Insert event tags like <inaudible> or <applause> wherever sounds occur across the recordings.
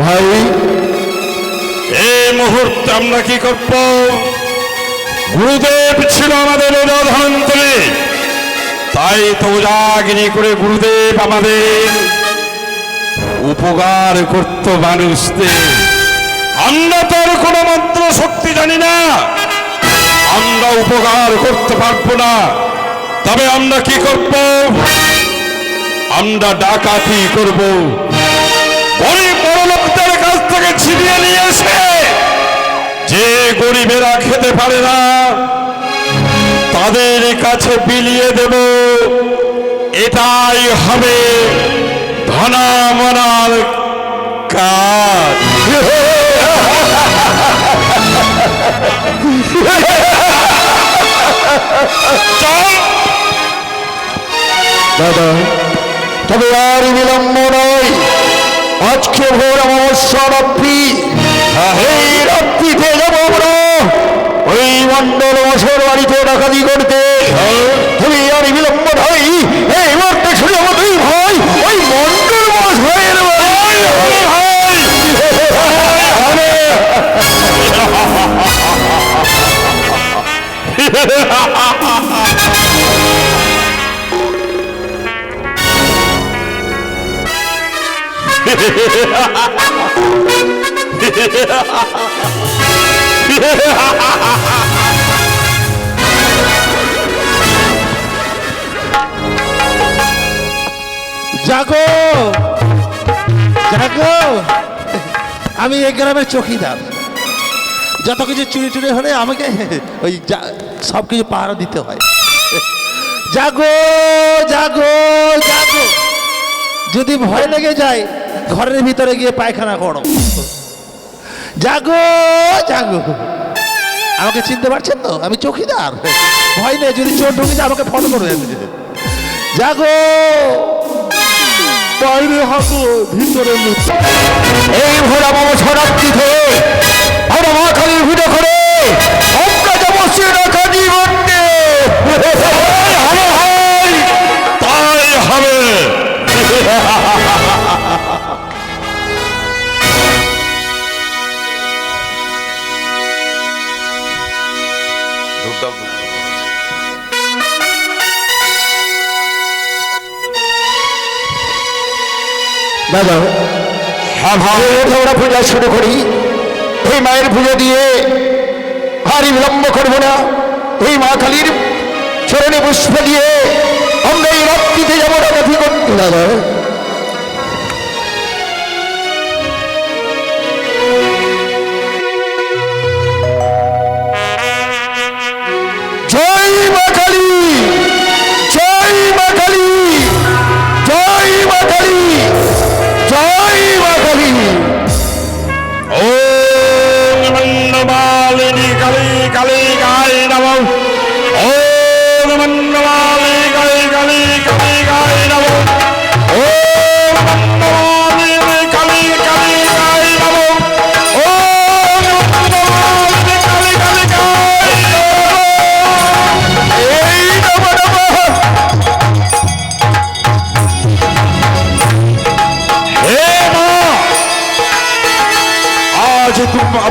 ভাই। এই মুহূর্তে আমরা কি করব? গুরুদেব ছিল আমাদের ধন্বন্তরী তাই তো উজাগিরি করে গুরুদেব আমাদের উপকার করত মানুষদের। আমরা তো আর কোনো মন্ত্র শক্তি জানি না। আমরা উপকার করতে পারব না। তবে আমরা কি করব? আমরা ডাকাতি করব। গরিব বড় লোকদের কাছ থেকে ছিনিয়ে নিয়ে এসে যে গরিবেরা খেতে পারে না, তাদের কাছে বিলিয়ে দেব। এটাই হবে ধনা মনার কাজ। দাদা। তবে আর বিলম্ব নয়। আজকে ভোর অমাবস্যা রাত্রি এই রাত্রিতে যাব আমরা। ওই মন্ডল বছর বাড়িতে ডাকাতি করতে। তুমি আর বিলম্ব নয়। এই মুহূর্তে শুনে যাব তুই ভাই ওই মন্ডল বছরের <laughs> জাগো। জাগো। আমি এই গ্রামের চৌকিদার। যত কিছু চুরি টুরি হলে আমাকে ওই সব কিছু পাহারা দিতে হয়। জাগো জাগো জাগো। যদি ভয় লেগে যায় ঘরের ভিতরে গিয়ে পায়খানা করো। জাগো জাগো। আমাকে চিনতে পারছেন তো? আমি চৌকিদার। ভয় নেই, যদি চোর ঢুকে আমাকে ফটো করে জাগো। বাইরে হাসো ভিতরে এই ভোর অমাবস্যা রাত্রিতে আমরা মা কালীর ভিড়ে করে আমরা যাব সে ডাকাতি দাদা হ্যাঁ ভাই আমরা পূজা শুরু করি। এই মায়ের পুজো দিয়ে আর বিলম্ব করব না। এই মা কালীর চরণে পুষ্প দিয়ে আমরা এই রাত্রিতে যাব ডাকাতি করতে দাদা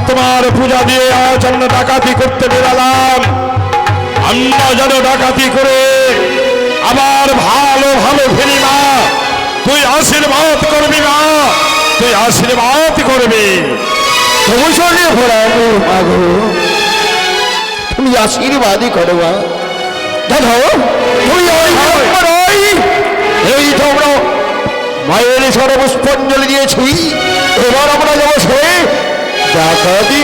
তোমার পূজা দিয়ে আজ আমরা ডাকাতি করতে বেরালাম। আমরা যেন ডাকাতি করে। আবার ভালো ভালো ফিরি মা। তুই আশীর্বাদ করবি মা। তুই আশীর্বাদ করবি। ভূষণে ভরানো মাগো তুমি আশীর্বাদই করো মা। মায়ের সর্বস্পঞ্জলি দিয়েছি। এবার আমরা যাব সে ডাকাতি